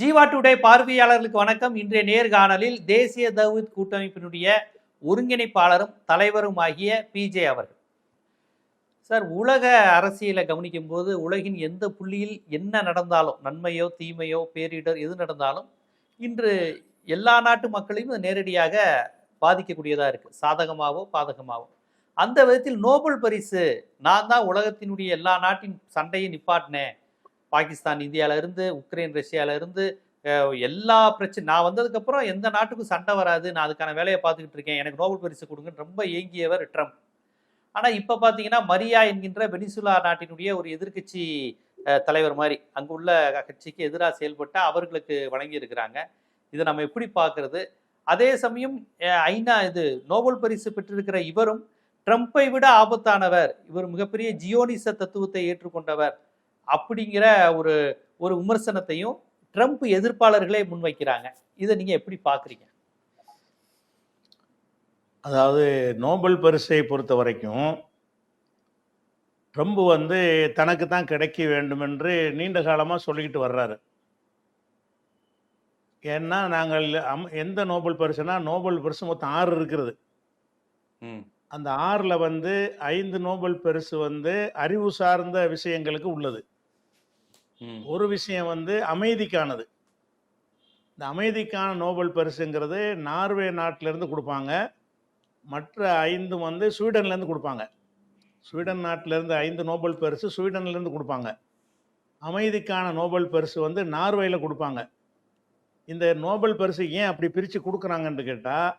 Jeeva today பார்வையாளர்களுக்கு வணக்கம். இன்றைய நேர்காணலில் தேசிய தௌஹித் கூட்டமைப்பினுடைய ஒருங்கிணைப்பாளரும் தலைவரும் ஆகிய பிஜே அவர்கள். சார் உலக அரசியலை கவனிக்கும் போது உலகின் எந்த புள்ளியில் என்ன நடந்தாலும் நன்மையோ தீமையோ பேரிடர் எது நடந்தாலும் இன்று எல்லா நாட்டு மக்களையும் நேரடியாக பாதிக்கக்கூடியதாக இருக்கு. சாதகமாகவோ பாதகமாகவோ அந்த விதத்தில் நோபல் பரிசு நான் தான் உலகத்தினுடைய எல்லா நாட்டின் சண்டையை நிப்பாட்டினேன். பாகிஸ்தான் இந்தியாவிலேருந்து உக்ரைன் ரஷ்யால இருந்து எல்லா பிரச்சனை நான் வந்ததுக்கப்புறம் எந்த நாட்டுக்கும் சண்டை வராது. நான் அதுக்கான வேலையை பார்த்துக்கிட்டு இருக்கேன். எனக்கு நோபல் பரிசு கொடுங்கன்னு ரொம்ப ஏங்கியவர் ட்ரம்ப். ஆனால் இப்போ பார்த்தீங்கன்னா மரியா என்கின்ற வெனிசுலா நாட்டினுடைய ஒரு எதிர்க்கட்சி தலைவர் மாதிரி அங்குள்ள கட்சிக்கு எதிராக செயல்பட்ட அவர்களுக்கு வழங்கி இருக்கிறாங்க இதை நம்ம எப்படி பார்க்கறது? அதே சமயம் ஐநா இது நோபல் பரிசு பெற்றிருக்கிற இவரும் ட்ரம்ப்பை விட ஆபத்தானவர். இவர் மிகப்பெரிய ஜியோனிச தத்துவத்தை ஏற்றுக்கொண்டவர். அப்படிங்கிற ஒரு ஒரு விமர்சனத்தையும் ட்ரம்ப் எதிர்ப்பாளர்களே முன்வைக்கிறாங்க. இதை நீங்க எப்படி பாக்குறீங்க? அதாவது நோபல் பரிசை பொறுத்த வரைக்கும் ட்ரம்ப் வந்து தனக்கு தான் கிடைக்க வேண்டும் என்று நீண்ட காலமாக சொல்லிக்கிட்டு வர்றாரு. ஏன்னா நாங்கள் அம்- எந்த நோபல் பரிசுனா நோபல் பரிசு மொத்தம் ஆறு இருக்கிறது அந்த ஆறில் வந்து ஐந்து நோபல் பரிசு வந்து அறிவு சார்ந்த விஷயங்களுக்கு உள்ளது. ஒரு விஷயம் வந்து அமைதிக்கானது. இந்த அமைதிக்கான நோபல் பரிசுங்கிறது நார்வே நாட்டிலேருந்து கொடுப்பாங்க. மற்ற ஐந்து வந்து ஸ்வீடன்லேருந்து கொடுப்பாங்க. ஸ்வீடன் நாட்டிலேருந்து ஐந்து நோபல் பரிசு ஸ்வீடன்லேருந்து கொடுப்பாங்க. அமைதிக்கான நோபல் பரிசு வந்து நார்வேயில் கொடுப்பாங்க. இந்த நோபல் பரிசு ஏன் அப்படி பிரித்து கொடுக்குறாங்கன்னு கேட்டால்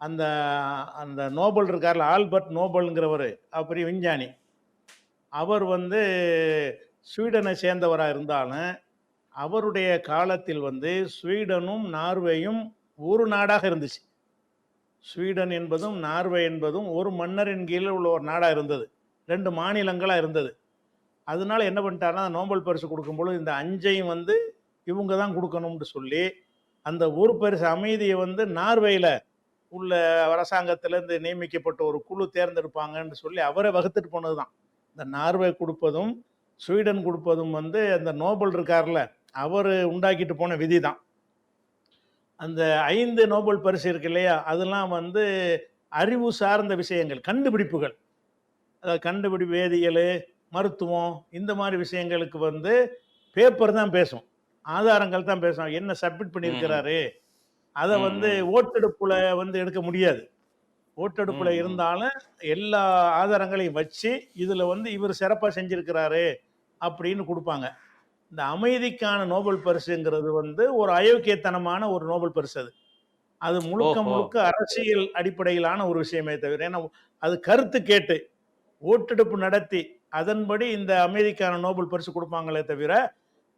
அந்த அந்த நோபல் இருக்கார்ல ஆல்பர்ட் நோபல்ங்கிறவர் அப்படி விஞ்ஞானி. அவர் வந்து ஸ்வீடனை சேர்ந்தவராக இருந்தாலும் அவருடைய காலத்தில் வந்து ஸ்வீடனும் நார்வேயும் ஒரு நாடாக இருந்துச்சு. ஸ்வீடன் என்பதும் நார்வே என்பதும் ஒரு மன்னரின் கீழே உள்ள ஒரு நாடாக இருந்தது. ரெண்டு மாநிலங்களாக இருந்தது. அதனால என்ன பண்ணிட்டாருன்னா நோபல் பரிசு கொடுக்கும்பொழுது இந்த அஞ்சையும் வந்து இவங்க தான் கொடுக்கணும்னு சொல்லி அந்த ஒரு பரிசு அமைதியை வந்து நார்வேயில் உள்ள அரசாங்கத்திலேருந்து நியமிக்கப்பட்ட ஒரு குழு தேர்ந்தெடுப்பாங்கன்னு சொல்லி அவரை வகுத்துட்டு போனது தான் இந்த நார்வே கொடுப்பதும் ஸ்வீடன் கொடுப்பதும் வந்து அந்த நோபல் இருக்கார்ல அவர் உண்டாக்கிட்டு போன விதி தான் அந்த ஐந்து நோபல் பரிசு இருக்கு இல்லையா அதெல்லாம் வந்து அறிவு சார்ந்த விஷயங்கள் கண்டுபிடிப்புகள். அதாவது கண்டுபிடி வேதியியல் மருத்துவம் இந்த மாதிரி விஷயங்களுக்கு வந்து பேப்பர் தான் பேசும். ஆதாரங்கள் தான் பேசும். என்ன சப்மிட் பண்ணியிருக்கிறாரு? அதை வந்து ஓட்டெடுப்புல வந்து எடுக்க முடியாது. ஓட்டெடுப்புல. இருந்தாலும் எல்லா ஆதாரங்களையும் வச்சு இதுல வந்து இவர் சிறப்பா செஞ்சிருக்கிறாரு. அப்படின்னு கொடுப்பாங்க. இந்த அமைதிக்கான நோபல் பரிசுங்கிறது வந்து ஒரு அயோக்கியத்தனமான ஒரு நோபல் பரிசு அது. அது முழுக்க. முழுக்க அரசியல் அடிப்படையிலான ஒரு விஷயமே தவிர ஏன்னா அது கருத்து கேட்டு ஓட்டெடுப்பு நடத்தி அதன்படி இந்த அமைதிக்கான நோபல் பரிசு கொடுப்பாங்களே தவிர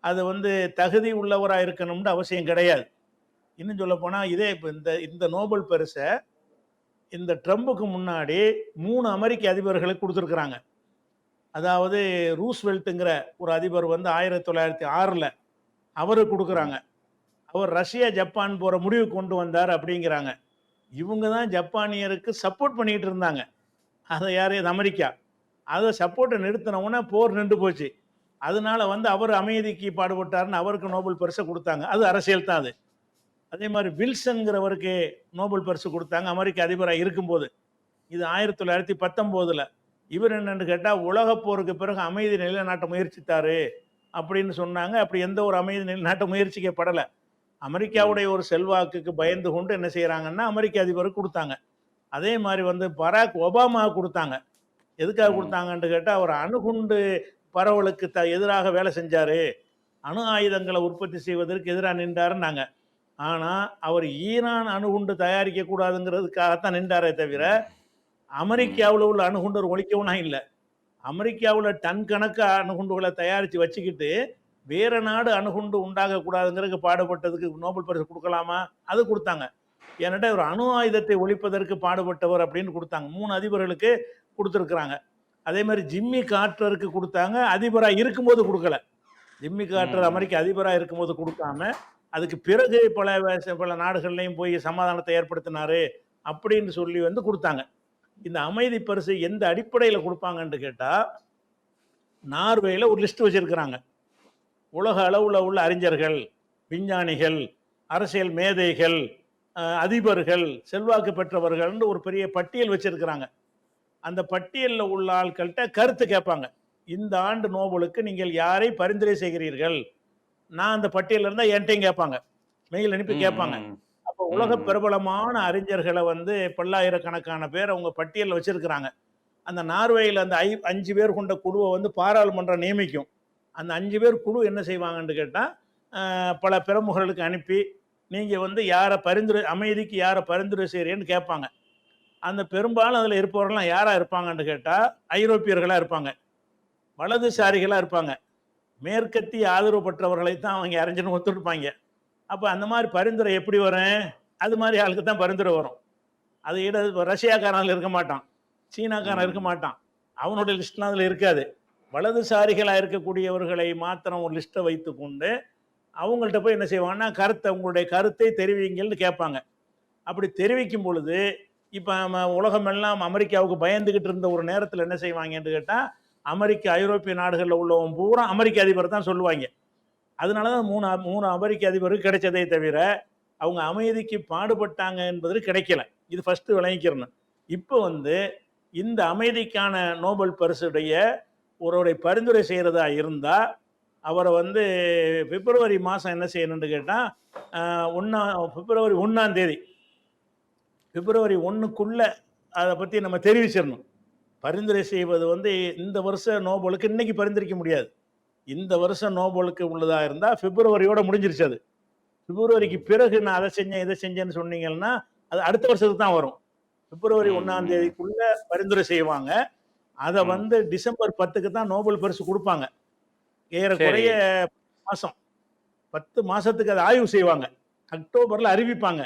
அது வந்து தகுதி உள்ளவராக இருக்கணும்னு அவசியம் கிடையாது. இன்னும் சொல்ல போனா இதே இப்போ இந்த இந்த நோபல் பரிசை இந்த ட்ரம்புக்கு முன்னாடி மூணு அமெரிக்க அதிபர்களுக்கு கொடுத்துருக்குறாங்க. அதாவது ரூஸ்வெல்ட்டுங்கிற ஒரு அதிபர் வந்து ஆயிரத்தி தொள்ளாயிரத்தி ஆறில் அவர் கொடுக்குறாங்க. அவர் ரஷ்யா ஜப்பான் போகிற முடிவு கொண்டு வந்தார் அப்படிங்கிறாங்க. இவங்க தான் ஜப்பானியருக்கு சப்போர்ட் பண்ணிகிட்டு இருந்தாங்க. அதை யார்? இது அமெரிக்கா. அதை சப்போர்ட்டை நிறுத்தினவுடனே போர் நின்று போச்சு. அதனால வந்து அவர் அமைதிக்கு பாடுபட்டாருன்னு அவருக்கு நோபல் பரிசை கொடுத்தாங்க. அது அரசியல் தான் அது. அதே மாதிரி வில்சன்கிறவருக்கு நோபல் பரிசு கொடுத்தாங்க. அமெரிக்க அதிபராக இருக்கும்போது. இது ஆயிரத்தி தொள்ளாயிரத்தி பத்தொம்போதில் இவர் என்னன்னு கேட்டால் உலகப் போருக்கு பிறகு அமைதி நிலைநாட்ட முயற்சித்தாரு அப்படின்னு சொன்னாங்க. அப்படி எந்த ஒரு அமைதி நிலைநாட்ட முயற்சிக்கப்படலை. அமெரிக்காவுடைய ஒரு செல்வாக்குக்கு பயந்து கொண்டு என்ன செய்கிறாங்கன்னா அமெரிக்க அதிபருக்கு கொடுத்தாங்க. அதே மாதிரி வந்து பராக் ஒபாமா கொடுத்தாங்க. எதுக்காக. கொடுத்தாங்கன்னு கேட்டால் அவர் அணுகுண்டு பரவலுக்கு த எதிராக வேலை செஞ்சாரு. அணு ஆயுதங்களை உற்பத்தி செய்வதற்கு எதிராக நின்றாருன்னாங்க. ஆனால் அவர் ஈரான் அணுகுண்டு தயாரிக்க கூடாதுங்கிறதுக்காகத்தான் நின்றாரே தவிர அமெரிக்காவில் உள்ள அணுகுண்டர் ஒழிக்கவும்னா இல்லை. அமெரிக்காவில் டன் கணக்கு அணுகுண்டுகளை தயாரித்து வச்சுக்கிட்டு வேற நாடு அணுகுண்டு உண்டாகக்கூடாதுங்கிறதுக்கு பாடுபட்டதுக்கு நோபல் பரிசு கொடுக்கலாமா? அது கொடுத்தாங்க. ஏன்னாட்டா ஒரு அணு ஆயுதத்தை ஒழிப்பதற்கு பாடுபட்டவர் அப்படின்னு கொடுத்தாங்க. மூணு அதிபர்களுக்கு கொடுத்துருக்குறாங்க. அதே மாதிரி ஜிம்மி கார்ட்டருக்கு கொடுத்தாங்க. அதிபராக இருக்கும்போது கொடுக்கல. ஜிம்மி கார்ட்டர் ம். அமெரிக்க அதிபராக இருக்கும்போது கொடுக்காம அதுக்கு பிறகு பல பல நாடுகள்லையும் போய் சமாதானத்தை ஏற்படுத்தினாரு அப்படின்னு சொல்லி வந்து கொடுத்தாங்க. இந்த அமைதி பரிசு எந்த அடிப்படையில் கொடுப்பாங்கன்னு கேட்டால் நார்வேயில் ஒரு லிஸ்ட் வச்சிருக்கிறாங்க. உலக அளவில் உள்ள அறிஞர்கள் விஞ்ஞானிகள் அரசியல் மேதைகள் அதிபர்கள் செல்வாக்கு பெற்றவர்கள்னு ஒரு பெரிய பட்டியல் வச்சிருக்கிறாங்க. அந்த பட்டியலில் உள்ள ஆட்கள்கிட்ட கருத்து கேட்பாங்க. இந்த ஆண்டு நோபலுக்கு நீங்கள் யாரை பரிந்துரை செய்கிறீர்கள்? நான் அந்த பட்டியலில் இருந்தால் என்கிட்டையும் கேட்பாங்க. மெயில் அனுப்பி கேட்பாங்க. அப்போ உலக. பிரபலமான அறிஞர்களை வந்து பல்லாயிரக்கணக்கான பேர் அவங்க பட்டியலில் வச்சிருக்கிறாங்க. அந்த நார்வேயில் அந்த ஐ அஞ்சு பேர் கொண்ட குழுவை வந்து பாராளுமன்றம் நியமிக்கும். அந்த அஞ்சு பேர் குழு என்ன செய்வாங்கன்னு கேட்டால் பல பிரமுகர்களுக்கு அனுப்பி நீங்கள் வந்து யாரை பரிந்துரை அமைதிக்கு யாரை பரிந்துரை செய்கிறேன்னு கேட்பாங்க. அந்த பெரும்பாலும் அதில் இருப்பவர்கள்லாம் யாராக இருப்பாங்கன்னு கேட்டால் ஐரோப்பியர்களாக இருப்பாங்க. வலதுசாரிகளாக இருப்பாங்க. மேற்கத்திய ஆதரவு பெற்றவர்களை தான் அவங்க அறிஞர்னு ஒத்துருப்பாங்க. அப்போ அந்த மாதிரி பரிந்துரை எப்படி வரும்? அது மாதிரி ஆளுக்கு தான் பரிந்துரை வரும். அது இட ரஷ்யாக்காரன் இருக்க மாட்டான். சீனாக்காரன் இருக்க மாட்டான். அவனுடைய லிஸ்ட்லாம் அதில் இருக்காது. வலதுசாரிகளாக இருக்கக்கூடியவர்களை மாத்திரம் ஒரு லிஸ்ட்டை வைத்து கொண்டு அவங்கள்ட்ட போய் என்ன செய்வாங்கன்னா கருத்தை உங்களுடைய கருத்தை தெரிவிங்கள்னு கேட்பாங்க. அப்படி தெரிவிக்கும் பொழுது இப்போ நம்ம உலகமெல்லாம் அமெரிக்காவுக்கு பயந்துக்கிட்டு இருந்த ஒரு நேரத்தில் என்ன செய்வாங்கன்னு கேட்டால் அமெரிக்க ஐரோப்பிய நாடுகளில் உள்ளவன் பூரா அமெரிக்க அதிபர் தான் சொல்லுவாங்க. அதனால தான் மூணு மூணு அமெரிக்க அதிபருக்கு கிடைச்சதே தவிர அவங்க அமைதிக்கு பாடுபட்டாங்க என்பது கிடைக்கல. இது ஃபஸ்ட்டு விளங்கிக்கிறணும். இப்போ வந்து இந்த அமைதிக்கான நோபல் பரிசுடைய ஒருவரை பரிந்துரை செய்கிறதா இருந்தால் அவரை வந்து பிப்ரவரி மாதம் என்ன செய்யணும்னு கேட்டால் ஒன்றா பிப்ரவரி ஒன்றாம் தேதி பிப்ரவரி ஒன்றுக்குள்ளே அதை பற்றி நம்ம தெரிவிச்சிடணும். பரிந்துரை செய்வது வந்து இந்த வருஷம் நோபலுக்கு இன்றைக்கி பரிந்துரைக்க முடியாது. இந்த வருஷம் நோபலுக்கு உள்ளதாக இருந்தால் பிப்ரவரியோட முடிஞ்சிருச்சு அது. பிப்ரவரிக்கு பிறகு நான் அதை செஞ்சேன் இதை செஞ்சேன்னு சொன்னீங்கன்னா அது அடுத்த வருஷத்துக்கு தான் வரும். பிப்ரவரி ஒன்றாம். தேதிக்குள்ள பரிந்துரை செய்வாங்க. அதை. வந்து டிசம்பர் பத்துக்கு தான் நோபல் பரிசு கொடுப்பாங்க. ஏறக்குறைய மாசம். பத்து மாசத்துக்கு அதை ஆய்வு செய்வாங்க. அக்டோபர்ல அறிவிப்பாங்க.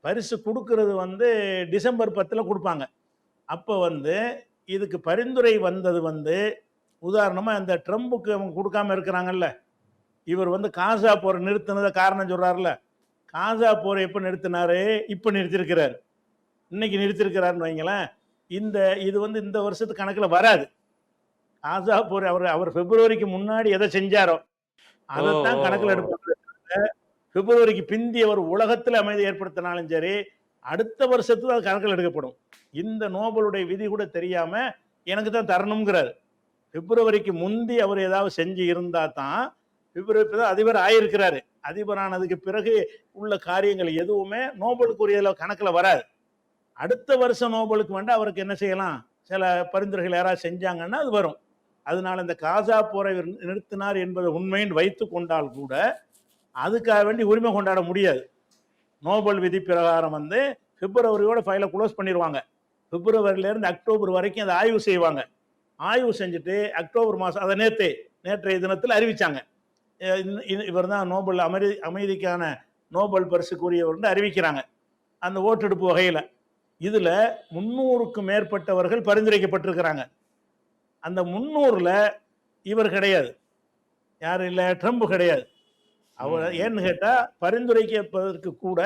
பரிசு கொடுக்கறது வந்து டிசம்பர் பத்தில் கொடுப்பாங்க. அப்போ வந்து இதுக்கு பரிந்துரை வந்தது வந்து உதாரணமாக இந்த ட்ரம்புக்கு அவங்க கொடுக்காம இருக்கிறாங்கல்ல. இவர் வந்து காசா போரை நிறுத்தினதை காரணம் சொல்றாருல காசா போரை எப்போ நிறுத்தினாரு? இப்போ நிறுத்திருக்கிறார் இன்னைக்கு நிறுத்திருக்கிறாருன்னு வைங்களேன் இந்த இது வந்து இந்த வருஷத்து கணக்கில் வராது. காசா போர் அவர் அவர் பிப்ரவரிக்கு முன்னாடி எதை செஞ்சாரோ அதைத்தான் ஓ, கணக்கில். எடுப்பாங்க பிப்ரவரிக்கு பிந்தி அவர் உலகத்தில் அமைதி ஏற்படுத்தினாலும் சரி அடுத்த வருஷத்துக்கு அது கணக்கில் எடுக்கப்படும். இந்த நோபலுடைய விதி கூட தெரியாம எனக்கு தான் தரணுங்கிறாரு பிப்ரவரிக்கு முந்தி அவர் ஏதாவது செஞ்சு இருந்தால் தான் பிப்ரவரி தான் அதிபர் ஆயிருக்கிறாரு. அதிபரானதுக்கு பிறகு உள்ள காரியங்கள் எதுவுமே நோபலுக்குரியதில் கணக்கில் வராது. அடுத்த வருஷம் நோபலுக்கு வேண்டாம் அவருக்கு என்ன செய்யலாம்? சில பரிந்துரைகள் யாராவது செஞ்சாங்கன்னா அது வரும். அதனால் இந்த காசா போரை நிறுத்தினார் என்பதை உண்மையின் வைத்து கொண்டால் கூட அதுக்காக வேண்டி உரிமை கொண்டாட முடியாது. நோபல் விதி பிரகாரம் வந்து பிப்ரவரியோட ஃபைலை க்ளோஸ் பண்ணிடுவாங்க பிப்ரவரியிலேருந்து அக்டோபர் வரைக்கும் அதை ஆய்வு செய்வாங்க. ஆய்வு செஞ்சுட்டு அக்டோபர் மாதம் அதை நேற்றே நேற்றைய தினத்தில் அறிவிச்சாங்க. இவர் தான் நோபல் அமைதி அமைதிக்கான நோபல் பரிசுக்குரியவர்னு அறிவிக்கிறாங்க. அந்த ஓட்டெடுப்பு வகையில். இதில் முந்நூறுக்கும் மேற்பட்டவர்கள் பரிந்துரைக்கப்பட்டிருக்கிறாங்க. அந்த முந்நூறில் இவர் கிடையாது. யாரும் இல்லை ட்ரம்ப் கிடையாது. அவர் ம். ஏன்னு கேட்டால் பரிந்துரைக்கப்பதற்கு கூட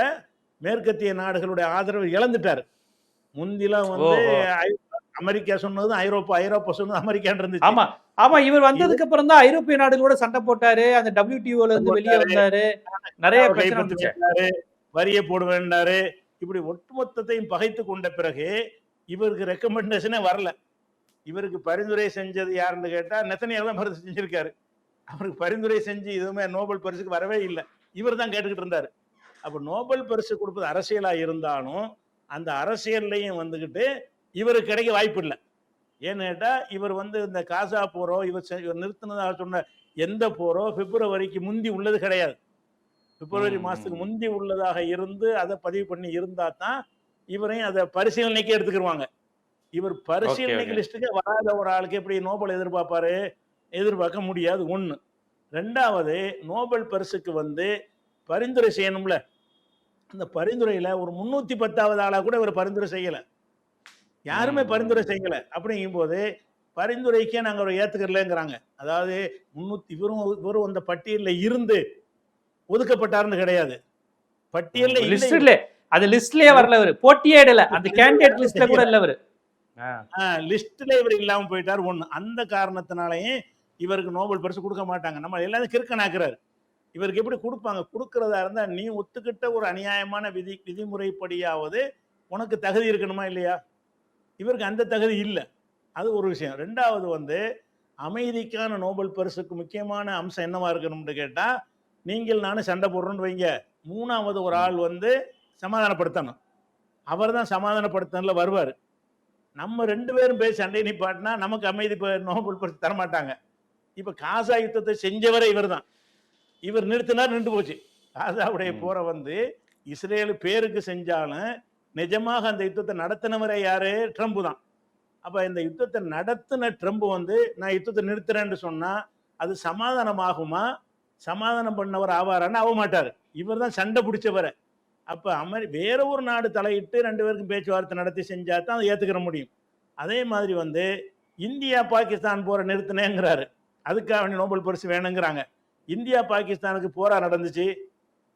மேற்கத்திய நாடுகளுடைய ஆதரவு இழந்துட்டார். முந்திலாம் வந்து அமெரிக்கா சொன்னது ஐரோப்பா ஐரோப்பா சொன்னது அமெரிக்கான் இருந்துச்சு. ஆமா. ஆமா இவர் வந்ததுக்கு அப்புறம் தான் ஐரோப்பிய நாடுகளோட சண்டை போட்டாரு. அந்த WTO ல இருந்து வெளியே வந்தாரு. நிறைய கைப்பற்றி வரியை போட வேண்டாரு இப்படி ஒட்டுமொத்தத்தையும் பகைத்து கொண்ட பிறகு இவருக்கு ரெக்கமெண்டேஷனே வரல. இவருக்கு பரிந்துரை செஞ்சது யாருன்னு கேட்டா நெத்தனியார் தான் பரிசு செஞ்சிருக்காரு. அவருக்கு பரிந்துரை செஞ்சு எதுவுமே நோபல் பரிசுக்கு வரவே இல்லை. இவர் தான் கேட்டுக்கிட்டு இருந்தாரு. அப்ப நோபல் பரிசு கொடுப்பது அரசியலா இருந்தாலும் அந்த அரசியல்லையும் வந்துகிட்டு இவருக்கு கிடைக்க வாய்ப்பு இல்லை. ஏன்னு கேட்டா இவர் வந்து இந்த காசா போரோ இவர் இவர் நிறுத்தினதாக சொன்ன எந்த போரோ பிப்ரவரிக்கு முந்தி உள்ளது கிடையாது. பிப்ரவரி ம், மாசத்துக்கு ம். முந்தி உள்ளதாக இருந்து அதை பதிவு பண்ணி இருந்தா தான் இவரையும் அதை பரிசீலனைக்கு எடுத்துக்கிருவாங்க. இவர் பரிசீலனைக்கு. லிஸ்ட்டுக்கு வராத ஒரு ஆளுக்கு எப்படி நோபல் எதிர்பார்ப்பாரு? எதிர்பார்க்க முடியாது ஒண்ணு. ரெண்டாவது நோபல் பரிசுக்கு வந்து பரிந்துரை செய்யணும்ல. அந்த பரிந்துரையில ஒரு முன்னூத்தி பத்தாவது ஆளா கூட இவர் பரிந்துரை செய்யல. யாருமே. பரிந்துரை செய்யல. அப்படிங்கும்போது பரிந்துரைக்கே நாங்க அவரை ஏத்துக்கறலங்கிறாங்க. அதாவது முன்னூத்தி இவரும் இவரும் அந்த பட்டியலில் இருந்து ஒதுக்கப்பட்டாருன்னு கிடையாது. பட்டியல்ல லிஸ்ட்ல அது லிஸ்ட்லயே வரல இவரு. போட்டியே இடல. அந்த கேண்டிடேட் லிஸ்ட்ல கூட இல்ல இவரு. ஆ. லிஸ்ட்ல இவர் இல்லாம போயிட்டார். ஒண்ணு அந்த காரணத்தினாலயே இவருக்கு நோபல் பரிசு கொடுக்க மாட்டாங்க. நம்ம எல்லாரும் கிறுக்கனாக்குறாரு. இவருக்கு எப்படி கொடுப்பாங்க? கொடுக்கறதா இருந்தா நீ ஒத்துக்கிட்ட ஒரு அநியாயமான விதி விதிமுறைப்படியாவது உனக்கு தகுதி இருக்கணுமா இல்லையா? இவருக்கு அந்த தகுதி இல்லை. அது ஒரு விஷயம். ரெண்டாவது வந்து அமைதிக்கான நோபல் பரிசுக்கு முக்கியமான அம்சம் என்னவா இருக்கணும்னு கேட்டா நீங்கள் நானும் சண்டை போடுறோன்னு வைங்க. மூணாவது ஒரு ஆள் வந்து சமாதானப்படுத்தணும். அவர் தான் சமாதானப்படுத்தல வருவார். நம்ம ரெண்டு பேரும் பேசி சண்டை நிப்பாட்டினா நமக்கு அமைதி நோபல் பரிசு தரமாட்டாங்க. இப்ப காசா யுத்தத்தை செஞ்சவரே இவர் தான். இவர் நிறுத்தினார் நின்று போச்சு. காசாவுடைய. போரை வந்து இஸ்ரேல் பேருக்கு செஞ்சாலும் நிஜமாக அந்த யுத்தத்தை நடத்தினவரே யாரு? ட்ரம்ப் தான். அப்ப இந்த யுத்தத்தை நடத்தின ட்ரம்ப் வந்து நான் யுத்தத்தை நிறுத்துறேன்னு சொன்னா அது சமாதானமாகுமா? சமாதானம் பண்ணவர் ஆவாரான்னு ஆக மாட்டார் இவர் தான் சண்டை பிடிச்சவரை. அப்ப அமெரி வேற ஒரு நாடு தலையிட்டு ரெண்டு பேருக்கும் பேச்சுவார்த்தை நடத்தி செஞ்சா தான் அதை ஏத்துக்கிற முடியும். அதே மாதிரி வந்து இந்தியா பாகிஸ்தான் போரை நிறுத்தினேங்கிறாரு. அதுக்காக வேண்டிய நோபல் பரிசு வேணுங்கிறாங்க. இந்தியா பாகிஸ்தானுக்கு போரா நடந்துச்சு.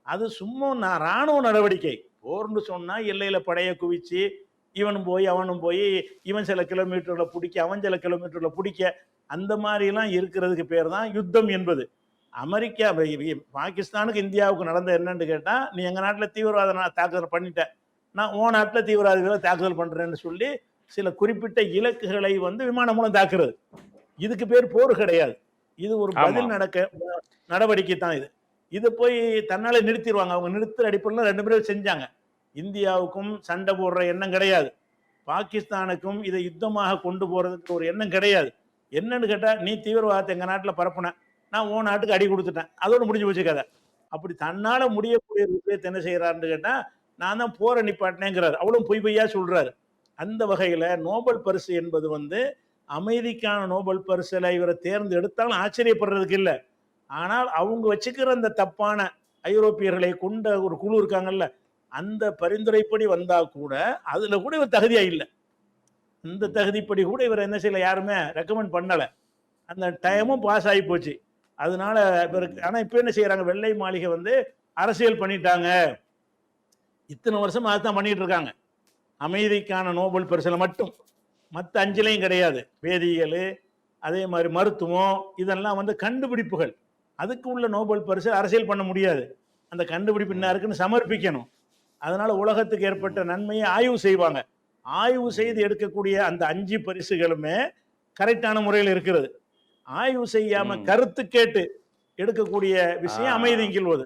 அது சும்மா நான் ராணுவ நடவடிக்கை. போர்னு சொன்னா எல்லையில படைய குவிச்சு இவனும் போய் அவனும் போய் இவன் சில கிலோமீட்டர்ல பிடிக்க அவன் சில கிலோமீட்டர்ல பிடிக்க அந்த மாதிரிலாம் இருக்கிறதுக்கு பேர் தான் யுத்தம் என்பது. அமெரிக்கா பாகிஸ்தானுக்கு இந்தியாவுக்கு நடந்த என்னன்னு கேட்டா நீ எங்க நாட்டுல தீவிரவாத நா- தாக்குதல் பண்ணிட்ட. நான் உன் நாட்டுல தீவிரவாதிகளை தாக்குதல் பண்றேன்னு சொல்லி சில குறிப்பிட்ட இலக்குகளை வந்து விமானம் மூலம் தாக்குறது. இதுக்கு பேர் போர் கிடையாது. இது ஒரு. பதில் நடக்க நடவடிக்கை தான் இது. இது போய் தன்னால நிறுத்திடுவாங்க அவங்க நிறுத்துற அடிப்படையில் ரெண்டு பேரும் செஞ்சாங்க. இந்தியாவுக்கும் சண்டை போடுற எண்ணம் கிடையாது. பாகிஸ்தானுக்கும் இதை யுத்தமாக கொண்டு போறதுக்கு ஒரு எண்ணம் கிடையாது. என்னன்னு கேட்டால் நீ தீவிரவாதத்தை எங்கள் நாட்டில் பரப்புன. நான் உன் நாட்டுக்கு அடி கொடுத்துட்டேன். அதோட முடிஞ்சு போச்சு கதை. அப்படி தன்னால் முடியக்கூடிய விஷயத்தை என்ன செய்கிறாருன்னு கேட்டால் நான் தான் போற நிப்பாட்டினேங்கிறார். அவ்வளோ பொய் பொய்யா சொல்றாரு. அந்த வகையில் நோபல் பரிசு என்பது வந்து அமைதிக்கான நோபல் பரிசில் இவரை தேர்ந்தெடுத்தாலும் ஆச்சரியப்படுறதுக்கு இல்லை. ஆனால் அவங்க வச்சுக்கிற அந்த தப்பான ஐரோப்பியர்களை கொண்ட ஒரு குழு இருக்காங்கல்ல அந்த பரிந்துரைப்படி வந்தா கூட அதுல கூட இவர் தகுதியா இல்லை. இந்த தகுதிப்படி கூட இவர் என்ன செய்யல யாருமே ரெக்கமெண்ட் பண்ணல. அந்த டைமும் பாஸ் ஆகி போச்சு. அதனால இவருக்கு ஆனா இப்ப என்ன செய்யறாங்க வெள்ளை மாளிகை வந்து அரசியல் பண்ணிட்டாங்க. இத்தனை வருஷம் அதான் பண்ணிட்டு இருக்காங்க. அமைதிக்கான நோபல் பரிசுல மட்டும். மற்ற அஞ்சிலையும் கிடையாது. வேதியியல் அதே மாதிரி மருத்துவம் இதெல்லாம் வந்து கண்டுபிடிப்புகள். அதுக்கு உள்ள நோபல் பரிசு அரசியல் பண்ண முடியாது அந்த கண்டுபிடிப்பு என்ன இருக்குன்னு சமர்ப்பிக்கணும் அதனால உலகத்துக்கு ஏற்பட்ட நன்மையை ஆய்வு செய்வாங்க ஆய்வு செய்து எடுக்கக்கூடிய அந்த அஞ்சு பரிசுகளுமே கரெக்டான முறையில் இருக்கிறது ஆய்வு செய்யாம. கருத்து கேட்டு எடுக்கக்கூடிய விஷயம் ஆ. அமைதிங்கிறது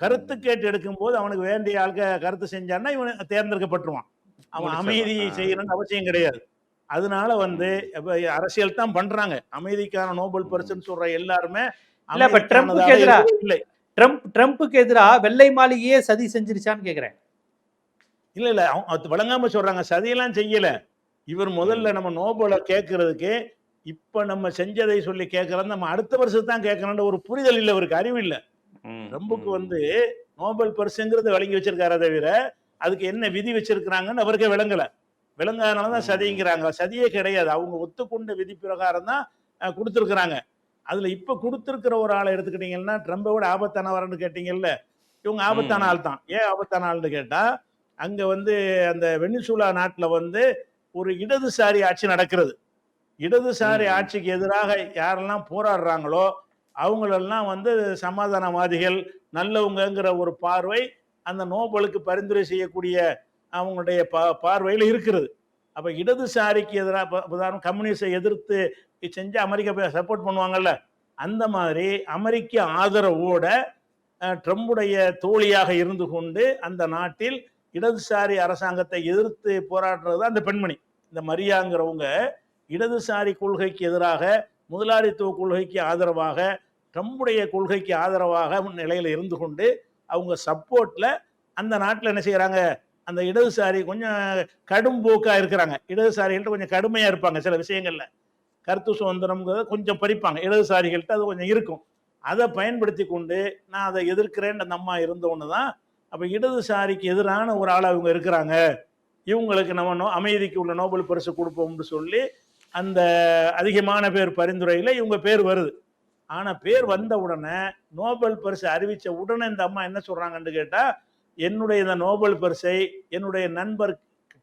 கருத்து கேட்டு எடுக்கும்போது அவனுக்கு வேண்டிய ஆளுக்க கருத்து செஞ்சான்னா இவன் தேர்ந்தெடுக்கப்பட்டுருவான் அவன் முடிச்சிடலாம். அமைதி ஆ. செய்யணும்னு அவசியம் கிடையாது அதனால வந்து அரசியல் தான் பண்றாங்க அமைதிக்கான நோபல் பரிசுன்னு சொல்ற எல்லாருமே இல்ல, இப்ப ட்ரம்ப்புக்கு எதிரா- இல்லை ட்ரம்ப் ட்ரம்ப்புக்கு எதிரா வெள்ளை மாளிகையே சதி செஞ்சிருச்சான்னு கேக்குறேன். இல்ல இல்ல அவங்க அது விளங்காம சொல்றாங்க சதியெல்லாம் செய்யல. இவர் முதல்ல நம்ம நோபலை கேட்கறதுக்கு இப்ப நம்ம செஞ்சதை சொல்லி கேட்கறது நம்ம அடுத்த வருஷம் தான் கேட்கணும்ன்ற ஒரு புரிதல் இல்லை இவருக்கு அறிவு இல்லை. ட்ரம்புக்கு வந்து நோபல் பரிசுங்கிறது வழங்கி வச்சிருக்காரே தவிர அதுக்கு என்ன விதி வச்சிருக்கிறாங்கன்னு அவருக்கே விளங்கல. விளங்காதனால தான். சதிங்கிறாங்க சதியே கிடையாது. அவங்க ஒத்துக்கொண்ட விதி பிரகாரம் தான் கொடுத்திருக்கிறாங்க. அதுல இப்ப கொடுத்திருக்கிற ஒரு ஆளை எடுத்துக்கிட்டீங்கன்னா ட்ரம்பை விட ஆபத்தானவர்னு கேட்டீங்கல்ல இவங்க ஆபத்தான. ஆள் தான் ஏன் ஆபத்தான ஆள்னு கேட்டா அங்க வந்து அந்த வெனிசுலா நாட்டுல வந்து ஒரு இடதுசாரி ஆட்சி நடக்கிறது இடதுசாரி. ஆட்சிக்கு எதிராக யாரெல்லாம் போராடுறாங்களோ அவங்களெல்லாம் வந்து சமாதானவாதிகள் நல்லவங்கங்கிற ஒரு பார்வை அந்த நோபலுக்கு பரிந்துரை செய்யக்கூடிய அவங்களுடைய பா பார்வையில் இருக்கிறது அப்ப இடதுசாரிக்கு எதிராக உதாரணம் கம்யூனிஸ்டை எதிர்த்து செஞ்சு அமெரிக்கா சப்போர்ட் பண்ணுவாங்கல்ல அந்த மாதிரி அமெரிக்க ஆதரவோட ட்ரம்புடைய தோழியாக இருந்து கொண்டு அந்த நாட்டில் இடதுசாரி அரசாங்கத்தை எதிர்த்து போராடுறது தான் அந்த பெண்மணி. இந்த மரியாங்கிறவங்க இடதுசாரி கொள்கைக்கு எதிராக முதலாளித்துவ கொள்கைக்கு ஆதரவாக ட்ரம்புடைய கொள்கைக்கு ஆதரவாக நிலையில் இருந்து கொண்டு அவங்க சப்போர்ட்டில் அந்த நாட்டில் என்ன செய்கிறாங்க அந்த இடதுசாரி கொஞ்சம் கடும்போக்காக இருக்கிறாங்க. இடதுசாரிகள்ட்ட கொஞ்சம் கடுமையாக இருப்பாங்க சில விஷயங்களில். கருத்து சுதந்திரம்ங்கிறத கொஞ்சம் பறிப்பாங்க. இடதுசாரிகள்கிட்ட அது கொஞ்சம் இருக்கும். அதை பயன்படுத்தி கொண்டு நான் அதை எதிர்க்கிறேன் அந்த அம்மா ஒன்று தான் அப்போ இடதுசாரிக்கு எதிரான ஒரு ஆள் அவங்க இருக்கிறாங்க. இவங்களுக்கு நம்ம நோ அமைதிக்கு உள்ள நோபல் பரிசு கொடுப்போம்னு சொல்லி அந்த அதிகமான பேர் பரிந்துரையில் இவங்க பேர் வருது. ஆனால் பேர் வந்த உடனே நோபல் பரிசு அறிவித்த உடனே இந்த அம்மா என்ன சொல்கிறாங்கன்னு கேட்டால் என்னுடைய இந்த நோபல் பரிசை என்னுடைய நண்பர்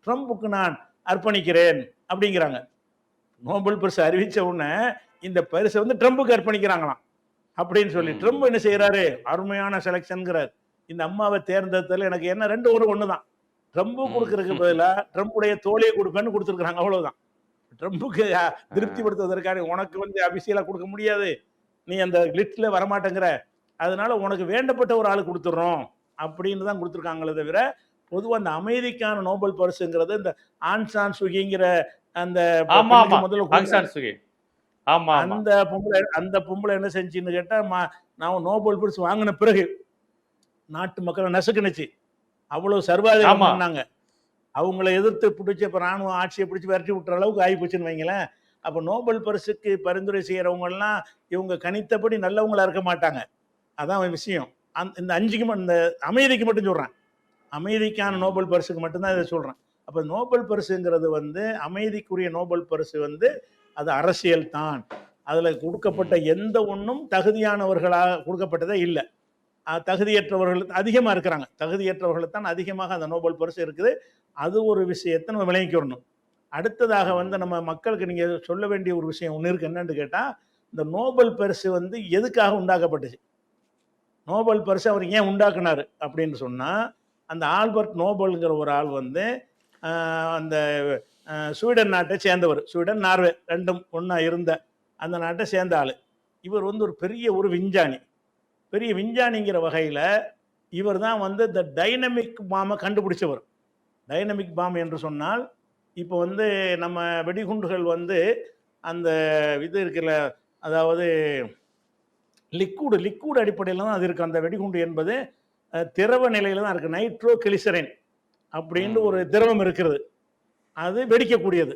ட்ரம்புக்கு நான் அர்ப்பணிக்கிறேன் அப்படிங்கிறாங்க. நோபல் பரிசு அறிவிச்ச உடனே இந்த பரிசை வந்து ட்ரம்புக்கு அர்ப்பணிக்கிறாங்களாம். அப்படின்னு சொல்லி. ட்ரம்ப் என்ன செய்யறாரு அருமையான செலெக்ஷன்ங்கிறார். இந்த அம்மாவை தேர்ந்தெடுத்ததுல எனக்கு என்ன ரெண்டு ஒரு ஒண்ணுதான். ட்ரம்ப் ம். கொடுக்கறதுக்கு பதிலா ட்ரம்புடைய தோழியை கொடுப்பேன்னு கொடுத்துருக்காங்க அவ்வளவுதான். ட்ரம்புக்கு அஹ், திருப்திப்படுத்துவதற்காக உனக்கு வந்து அபிஷியலா கொடுக்க முடியாது. நீ அந்த லிஸ்ட்ல வரமாட்டேங்கிற. அதனால உனக்கு வேண்டப்பட்ட ஒரு ஆளு கொடுத்துட்றோம் அப்படின்னு தான் கொடுத்துருக்காங்களே தவிர பொதுவா அந்த அமைதிக்கான நோபல் பரிசுங்கிறது இந்த ஆன்சான் சுகிங்கிற அந்த. முதல்ல ஆமா அந்த பொம்பளை அந்த பொம்பளை என்ன செஞ்சுன்னு கேட்டா நான் நோபல் பரிசு வாங்கின பிறகு நாட்டு மக்களை நசுக்குனுச்சு. அவ்வளவு சர்வாதிகாரம். பண்ணாங்க. அவங்கள எதிர்த்து பிடிச்சி இப்ப ராணுவ ஆட்சியை பிடிச்சி விரட்டி விட்டுற அளவுக்கு ஆகி போச்சுன்னு வைங்களேன். அப்ப நோபல் பரிசுக்கு பரிந்துரை செய்யறவங்க எல்லாம் இவங்க கணித்தபடி நல்லவங்களா இருக்க மாட்டாங்க. அதான் விஷயம். அந்த இந்த அஞ்சுக்கு இந்த அமைதிக்கு மட்டும் சொல்றேன். அமைதிக்கான நோபல் பரிசுக்கு மட்டும்தான் இதை சொல்றேன். அப்போ நோபல் பரிசுங்கிறது வந்து அமைதிக்குரிய நோபல் பரிசு வந்து அது அரசியல் தான். அதில் கொடுக்கப்பட்ட எந்த ஒன்றும் தகுதியானவர்களாக கொடுக்கப்பட்டதே இல்லை. தகுதியற்றவர்கள் அதிகமாக இருக்கிறாங்க. தகுதியற்றவர்கள்தான் அதிகமாக அந்த நோபல் பரிசு இருக்குது. அது ஒரு விஷயத்தை நம்ம விளங்கிக்கிறணும் அடுத்ததாக வந்து நம்ம மக்களுக்கு நீங்கள் சொல்ல வேண்டிய ஒரு விஷயம் ஒன்று இருக்குது என்னென்னு கேட்டால் இந்த நோபல் பரிசு வந்து எதுக்காக உண்டாக்கப்பட்டுச்சு? நோபல் பரிசு அவர் ஏன் உண்டாக்குனார்? அப்படின்னு சொன்னால் அந்த ஆல்பர்ட் நோபல்ங்கிற ஒரு ஆள் வந்து அந்த ஸ்வீடன் நாட்டை சேர்ந்தவர். ஸ்வீடன் நார்வே ரெண்டும் ஒன்றா இருந்த அந்த நாட்டை சேர்ந்த ஆள். இவர் வந்து ஒரு பெரிய ஒரு விஞ்ஞானி. பெரிய விஞ்ஞானிங்கிற வகையில் இவர் தான் வந்து இந்த டைனமிக் பாமை கண்டுபிடிச்சவர். டைனமிக் பாம் என்று சொன்னால் இப்போ வந்து நம்ம வெடிகுண்டுகள் வந்து அந்த இது இருக்குல்ல அதாவது லிக்விடு லிக்விட் அடிப்படையில் தான் அது இருக்குது அந்த வெடிகுண்டு என்பது திரவ நிலையில் தான் இருக்குது நைட்ரோ கிளிசரின் அப்படின்னு ஒரு திரவம் இருக்கிறது. அது வெடிக்கக்கூடியது.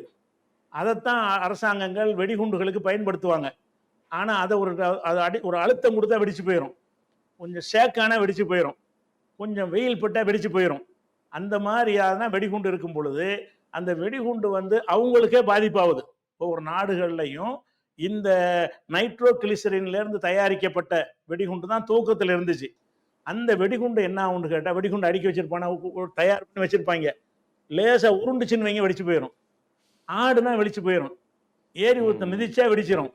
அதைத்தான் அரசாங்கங்கள் வெடிகுண்டுகளுக்கு பயன்படுத்துவாங்க. ஆனால் அதை ஒரு அது அடி ஒரு அழுத்தம் கொடுத்தா வெடிச்சு போயிடும் கொஞ்சம் ஷேக்கான வெடிச்சு போயிடும் கொஞ்சம் வெயில் பட்டா வெடிச்சு போயிடும் அந்த மாதிரியான வெடிகுண்டு இருக்கும் பொழுது அந்த வெடிகுண்டு வந்து அவங்களுக்கே பாதிப்பாகுது. ஒவ்வொரு நாடுகள்லையும் இந்த நைட்ரோ கிளிசரின்ல இருந்து தயாரிக்கப்பட்ட வெடிகுண்டு தான் தூக்கத்தில் இருந்துச்சு. அந்த வெடிகுண்டு என்ன ஆகும்னு கேட்டால் வெடிகுண்டு அடிக்க வச்சிருப்பானா தயார் பண்ணி வச்சிருப்பாங்க. லேசா உருண்டுச்சுன்னு வைங்க வெடிச்சு போயிடும் ஆடுனா வெடிச்சு போயிடும் ஏரி ஊத்த மிதிச்சா வெடிச்சிரும்.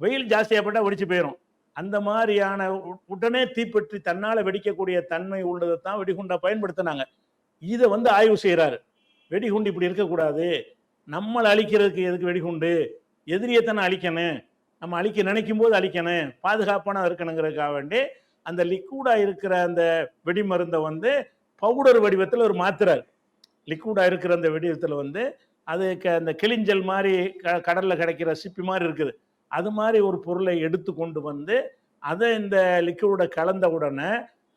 வெயில் ஜாஸ்தியாகப்பட்டா வெடிச்சு போயிடும் அந்த மாதிரியான உடனே தீப்பற்றி தன்னால வெடிக்கக்கூடிய தன்மை உள்ளதை தான் வெடிகுண்டா பயன்படுத்தினாங்க. இதை வந்து ஆய்வு செய்கிறாரு வெடிகுண்டு இப்படி இருக்கக்கூடாது. நம்மளை அழிக்கிறதுக்கு எதுக்கு வெடிகுண்டு? எதிரியத்தனை அழிக்கணும். நம்ம அழிக்க நினைக்கும் போது அழிக்கணும். பாதுகாப்பான இருக்கணுங்கிறதுக்காக வேண்டி அந்த லிக்விடாக இருக்கிற அந்த வெடிமருந்தை வந்து பவுடர் வடிவத்தில் ஒரு மாத்துறாரு. லிக்விடாக இருக்கிற அந்த வெடிவத்தில் வந்து அது க- அந்த கிளிஞ்சல் மாதிரி க கடலில் கிடைக்கிற சிப்பி மாதிரி இருக்குது. அது மாதிரி ஒரு பொருளை எடுத்து கொண்டு வந்து அதை இந்த லிக்விட கலந்த உடனே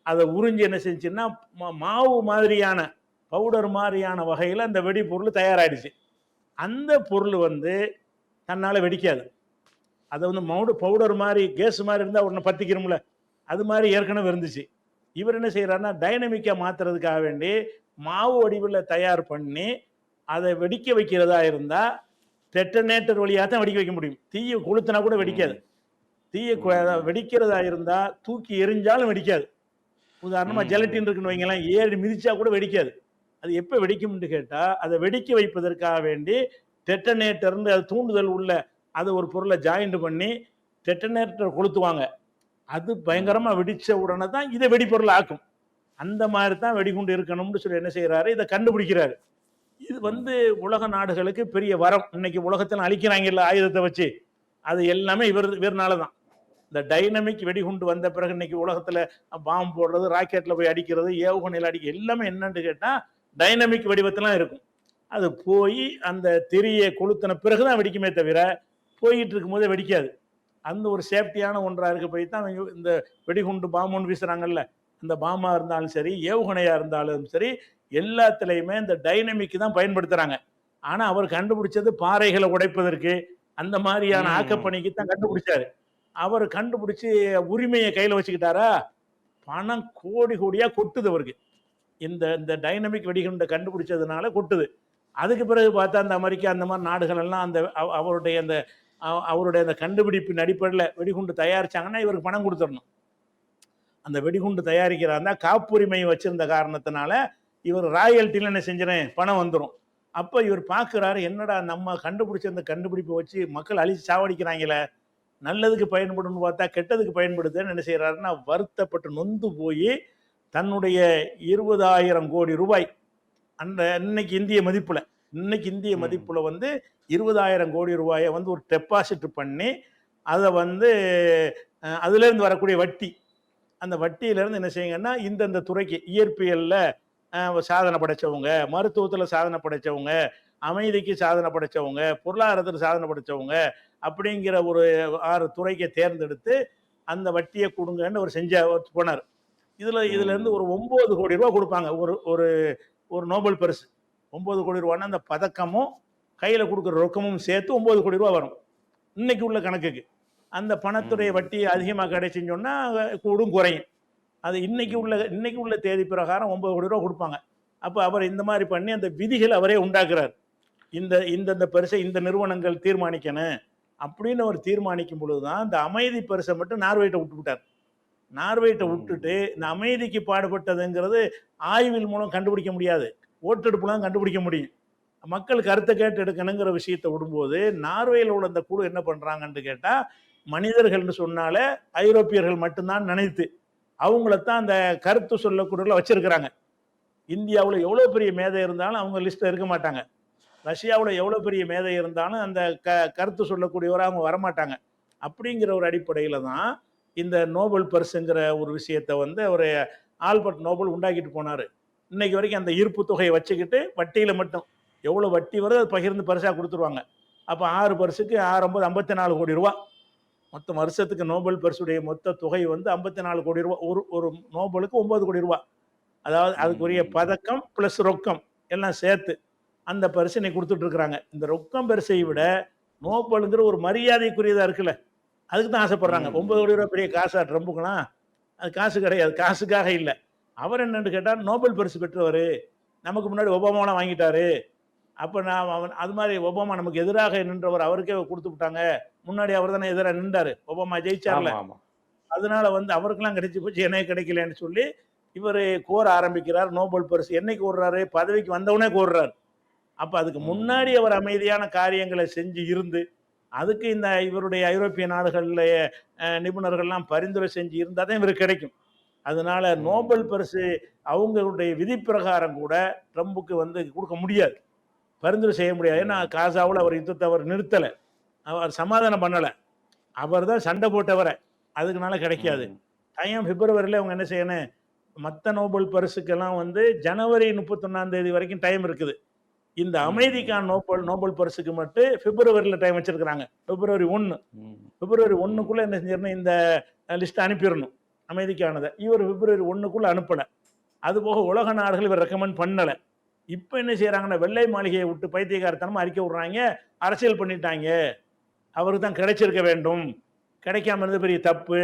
அதை உறிஞ்சி என்ன செஞ்சுன்னா மா- மாவு மாதிரியான பவுடர் மாதிரியான வகையில் அந்த வெடி பொருள் தயாராகிடுச்சு அந்த பொருள் வந்து தன்னால் வெடிக்காது. அதை வந்து மவுடு பவுடர் மாதிரி கேஸ் மாதிரி இருந்தால் உடனே பற்றிக்கிறோம்ல அது மாதிரி ஏற்கனவே இருந்துச்சு. இவர் என்ன செய்கிறாருன்னா டைனமிக்காக மாற்றுறதுக்காக வேண்டி மாவு வடிவில் தயார் பண்ணி அதை வெடிக்க வைக்கிறதா இருந்தால் டெட்டனேட்டர் வழியாக தான் வெடிக்க வைக்க முடியும். தீயை கொளுத்தினா கூட வெடிக்காது. தீயை வெடிக்கிறதா இருந்தால் தூக்கி எரிஞ்சாலும் வெடிக்காது. உதாரணமாக. ஜெலட்டின் இருக்குன்னு வைங்களேன் ஏறி மிதிச்சா கூட வெடிக்காது. அது எப்போ வெடிக்கும்னு கேட்டால் அதை வெடிக்க வைப்பதற்காக வேண்டி டெட்டனேட்டர்னு அது தூண்டுதல் உள்ள அது ஒரு பொருளை ஜாயிண்ட் பண்ணி டெட்டனேட்டர் கொளுத்துவாங்க. அது பயங்கரமா வெடிச்ச உடனே தான் இதை வெடிப்பொருள் ஆக்கும் அந்த மாதிரி தான் வெடிகுண்டு இருக்கணும்னு சொல்லி என்ன செய்யறாரு இதை கண்டுபிடிக்கிறாரு. இது வந்து உலக நாடுகளுக்கு பெரிய வரம். இன்னைக்கு உலகத்தில் அழிக்கிறாங்கல்ல ஆயுதத்தை வச்சு. அது எல்லாமே இவர் இவர்னால தான். இந்த டைனமிக் வெடிகுண்டு வந்த பிறகு இன்னைக்கு உலகத்தில் பாம்பு போடுறது ராக்கெட்டில் போய் அடிக்கிறது ஏவுகணையில் அடிக்க எல்லாமே என்னன்னு கேட்டால் டைனமிக் வடிவத்திலாம் இருக்கும். அது போய் அந்த திரியை கொளுத்தின பிறகு தான் வெடிக்குமே தவிர போயிட்டு இருக்கும்போதே வெடிக்காது. அந்த ஒரு சேஃப்டியான ஒன்றா இருக்க போய் தான் இந்த வெடிகுண்டு பாம்புன்னு வீசுறாங்கல்ல இந்த பாமா இருந்தாலும் சரி ஏவுகணையா இருந்தாலும் சரி எல்லாத்துலேயுமே இந்த டைனமிக் தான் பயன்படுத்துறாங்க. ஆனா அவர் கண்டுபிடிச்சது பாறைகளை உடைப்பதற்கு அந்த மாதிரியான. ஆக்கப்பணிக்கு தான் கண்டுபிடிச்சாரு. அவர் கண்டுபிடிச்சு உரிமையை கையில வச்சுக்கிட்டாரா? பணம் கோடி கோடியா கொட்டுது அவருக்கு. இந்த இந்த டைனமிக் வெடிகுண்டை கண்டுபிடிச்சதுனால கொட்டுது. அதுக்கு பிறகு பார்த்தா அந்த அமெரிக்கா அந்த மாதிரி நாடுகள் எல்லாம் அந்த அவ- அவருடைய அந்த அவருடைய அந்த கண்டுபிடிப்பின் அடிப்படையில் வெடிகுண்டு தயாரிச்சாங்கன்னா இவருக்கு பணம் கொடுத்துடணும். அந்த வெடிகுண்டு தயாரிக்கிறாருந்தா காப்புரிமை வச்சிருந்த காரணத்தினால இவர் ராயல்ட்டியில் என்ன செஞ்சிடறேன் பணம் வந்துடும் அப்போ இவர் பார்க்குறாரு என்னடா நம்ம கண்டுபிடிச்ச அந்த கண்டுபிடிப்பை வச்சு மக்கள் அழிச்சு சாவடிக்கிறாங்களே நல்லதுக்கு பயன்படும்னு பார்த்தா கெட்டதுக்கு பயன்படுதுன்னு என்ன செய்கிறாருன்னா வருத்தப்பட்டு நொந்து போய் தன்னுடைய இருபதாயிரம் கோடி ரூபாய் அந்த இன்னைக்கு இந்திய மதிப்பில் இன்னைக்கு இந்திய. மதிப்புல வந்து இருபதாயிரம் கோடி ரூபாயை வந்து ஒரு டெபாசிட் பண்ணி அதை வந்து அதுலேருந்து வரக்கூடிய வட்டி. அந்த வட்டியிலேருந்து என்ன செய்யுங்கன்னா இந்தந்த துறைக்கு இயற்பியலில் சாதனை படைச்சவங்க மருத்துவத்தில் சாதனை படைச்சவங்க அமைதிக்கு சாதனை படைச்சவங்க பொருளாதாரத்தில் சாதனை படைச்சவங்க அப்படிங்கிற ஒரு ஆறு துறைக்கு தேர்ந்தெடுத்து அந்த வட்டியை கொடுங்கன்னு ஒரு செஞ்ச போனார். இதில் இதுல இருந்து ஒரு ஒம்பது கோடி ரூபா கொடுப்பாங்க. ஒரு ஒரு ஒரு நோபல் பரிசு. ஒம்பது கோடி ரூபான்னா அந்த பதக்கமும் கையில் கொடுக்குற ரொக்கமும் சேர்த்து ஒம்பது கோடி ரூபா வரும். இன்னைக்கு உள்ள கணக்குக்கு. அந்த பணத்துடைய. வட்டி அதிகமாக கிடைச்சுன்னு சொன்னால் கூடும் குறையும். அது இன்னைக்கு உள்ள இன்னைக்கு உள்ள தேதி பிரகாரம் ஒன்பது கோடி ரூபா கொடுப்பாங்க. அப்போ அவர் இந்த மாதிரி பண்ணி அந்த விதிகள் அவரே உண்டாக்குறார். இந்த இந்தந்த பரிசை இந்த நிறுவனங்கள் தீர்மானிக்கணும் அப்படின்னு அவர் தீர்மானிக்கும் பொழுது தான் இந்த அமைதி பரிசை மட்டும் நார்வேட்டை விட்டு விட்டார். நார்வேட்டை. விட்டுட்டு இந்த அமைதிக்கு பாடுபட்டதுங்கிறது ஆய்வில் மூலம் கண்டுபிடிக்க முடியாது. ஓட்டெடுப்புலாம் கண்டுபிடிக்க முடியும். மக்கள் கருத்தை கேட்டு எடுக்கணுங்கிற விஷயத்தை விடும்போது நார்வேயில் உள்ள அந்த குழு என்ன பண்ணுறாங்கன்னு கேட்டால் மனிதர்கள்னு சொன்னாலே ஐரோப்பியர்கள் மட்டும்தான் நினைத்து அவங்களத்தான் அந்த கருத்து சொல்லக்கூடியவர்கள வச்சிருக்கிறாங்க. இந்தியாவில் எவ்வளோ பெரிய மேதை இருந்தாலும் அவங்க லிஸ்ட்டில் இருக்க மாட்டாங்க. ரஷ்யாவில் எவ்வளோ பெரிய மேதை இருந்தாலும் அந்த க கருத்து சொல்லக்கூடியவராக அவங்க வரமாட்டாங்க. அப்படிங்கிற ஒரு அடிப்படையில் தான் இந்த நோபல் பரிசுங்கிற ஒரு விஷயத்தை வந்து அவர் ஆல்பர்ட் நோபல் உண்டாக்கிட்டு போனார். இன்னைக்கு வரைக்கும் அந்த ஈர்ப்பு தொகையை வச்சுக்கிட்டு வட்டியில் மட்டும். எவ்வளோ வட்டி வருதோ அது பகிர்ந்து பரிசாக கொடுத்துருவாங்க. அப்போ ஆறு பரிசுக்கு ஆறு ஐம்பது ஐம்பத்தி நாலு கோடி ரூபா. மொத்தம் வருஷத்துக்கு நோபல் பரிசுடைய மொத்த தொகை வந்து ஐம்பத்தி நாலு கோடி ரூபா. ஒரு ஒரு நோபலுக்கு ஒன்பது கோடி ரூபா. அதாவது அதுக்குரிய. பதக்கம் ப்ளஸ் ரொக்கம் எல்லாம் சேர்த்து அந்த பரிசு இன்னைக்கு கொடுத்துட்டு இருக்கிறாங்க. இந்த ரொக்கம் பரிசை விட நோபலுங்கிற ஒரு மரியாதைக்குரியதா இருக்குல்ல. அதுக்கு தான் ஆசைப்படுறாங்க. ம். ஒன்பது கோடி ரூபா பெரிய காசா ட்ரம்புக்கலாம் அது காசு கிடையாது. காசுக்காக இல்லை. அவர் என்னன்னு கேட்டால் நோபல் பரிசு பெற்றவர். நமக்கு முன்னாடி ஒபாமாலாம் வாங்கிட்டாரு. அப்போ நான் அவன் அது மாதிரி ஒபாமா நமக்கு எதிராக நின்றவர் அவருக்கே கொடுத்து விட்டாங்க. முன்னாடி அவர் தானே எதிராக நின்றாரு. ஒபாமா ஜெயிச்சார்ல. அதனால வந்து அவருக்கெல்லாம் கிடைச்சி போச்சு எனக்கு கிடைக்கலன்னு சொல்லி இவர் கோர ஆரம்பிக்கிறார். நோபல் பரிசு என்னைக்கு கோர்றாரு? பதவிக்கு வந்தவனே கோர்றாரு. அப்ப அதுக்கு. முன்னாடி அவர் அமைதியான காரியங்களை செஞ்சு இருந்து அதுக்கு இந்த இவருடைய ஐரோப்பிய நாடுகளில் நிபுணர்கள்லாம் பரிந்துரை செஞ்சு இருந்தால் தான் இவருக்கு கிடைக்கும். அதனால. நோபல் பரிசு அவங்களுடைய விதி பிரகாரம் கூட ட்ரம்புக்கு வந்து கொடுக்க முடியாது. பரிந்துரை செய்ய முடியாது. ஏன்னா காசாவில் அவர் யுத்தத்தை அவர் நிறுத்தலை. அவர் சமாதானம் பண்ணலை. அவர் தான் சண்டை போட்டவரை. அதுக்குனால கிடைக்காது. டைம் பிப்ரவரியில் அவங்க என்ன செய்யணும்? மற்ற நோபல் பரிசுக்கெல்லாம் வந்து ஜனவரி முப்பத்தொன்னாம் தேதி வரைக்கும் டைம் இருக்குது. இந்த. அமைதிக்கான நோபல் நோபல் பரிசுக்கு மட்டும் பிப்ரவரியில் டைம் வச்சிருக்கிறாங்க. பிப்ரவரி ஒன்று. பிப்ரவரி ஒன்றுக்குள்ளே என்ன செஞ்சிடணும்? இந்த லிஸ்ட் அனுப்பிடணும். அமைதிக்கானதை. இவர் பிப்ரவரி ஒன்றுக்குள்ளே அனுப்பலை அதுபோக உலக நாடுகள் இவர் ரெக்கமெண்ட் பண்ணலை. இப்போ என்ன செய்கிறாங்கன்னா வெள்ளை மாளிகையை விட்டு பைத்தியகாரத்தனமாக அறிக்கை விட்றாங்க. அரசியல் பண்ணிட்டாங்க. அவருக்கு தான் கிடைச்சிருக்க வேண்டும். கிடைக்காம இருந்தது பெரிய தப்பு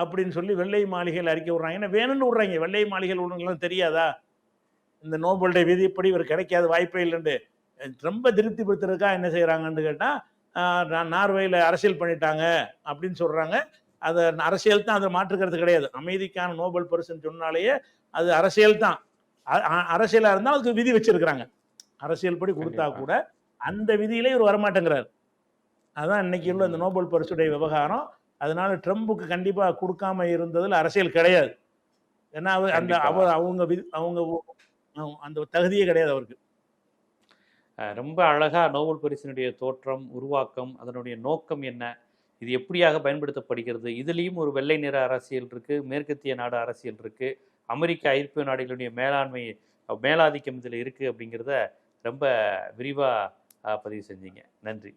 அப்படின்னு சொல்லி வெள்ளை மாளிகையில் அறிக்கை விட்றாங்க. ஏன்னா வேணும்னு விட்றாங்க. வெள்ளை மாளிகையில் விடுறவங்களாம் தெரியாதா? இந்த நோபலுடைய விதிப்படி இவர் கிடைக்காத வாய்ப்பே இல்லைண்டு ரொம்ப திருப்திப்படுத்துறதுக்கா என்ன செய்கிறாங்கன்னு கேட்டால் நார்வேயில் அரசியல் பண்ணிட்டாங்க அப்படின்னு சொல்கிறாங்க அது அரசியல் தான் அதில் மாற்றுக்கிறது கிடையாது. அமைதிக்கான நோபல் பரிசுன்னு சொன்னாலேயே அது அரசியல் தான். அரசியலாக இருந்தால் அதுக்கு விதி வச்சிருக்கிறாங்க. அரசியல் படி கொடுத்தா. கூட அந்த விதியிலே இவர் வரமாட்டேங்கிறார். அதான் இன்னைக்கு உள்ள இந்த நோபல் பரிசுடைய விவகாரம். அதனால ட்ரம்புக்கு கண்டிப்பா கொடுக்காம இருந்ததுல அரசியல் கிடையாது. ஏன்னா அவர் அந்த. அவர் அவங்க விதி- அவங்க அந்த தகுதியே கிடையாது அவருக்கு. ரொம்ப அழகா நோபல் பரிசினுடைய தோற்றம் உருவாக்கம் அதனுடைய நோக்கம் என்ன? இது எப்படியாக பயன்படுத்தப்படுகிறது? இதுலேயும் ஒரு வெள்ளை நிற அரசியல் இருக்குது மேற்கத்திய நாடு அரசியல் இருக்குது அமெரிக்க ஐரோப்பிய நாடுகளுடைய மேலாண்மை மேலாதிக்கம் இதில் இருக்குது அப்படிங்கிறத ரொம்ப விரிவாக பதிவு செஞ்சீங்க. நன்றி.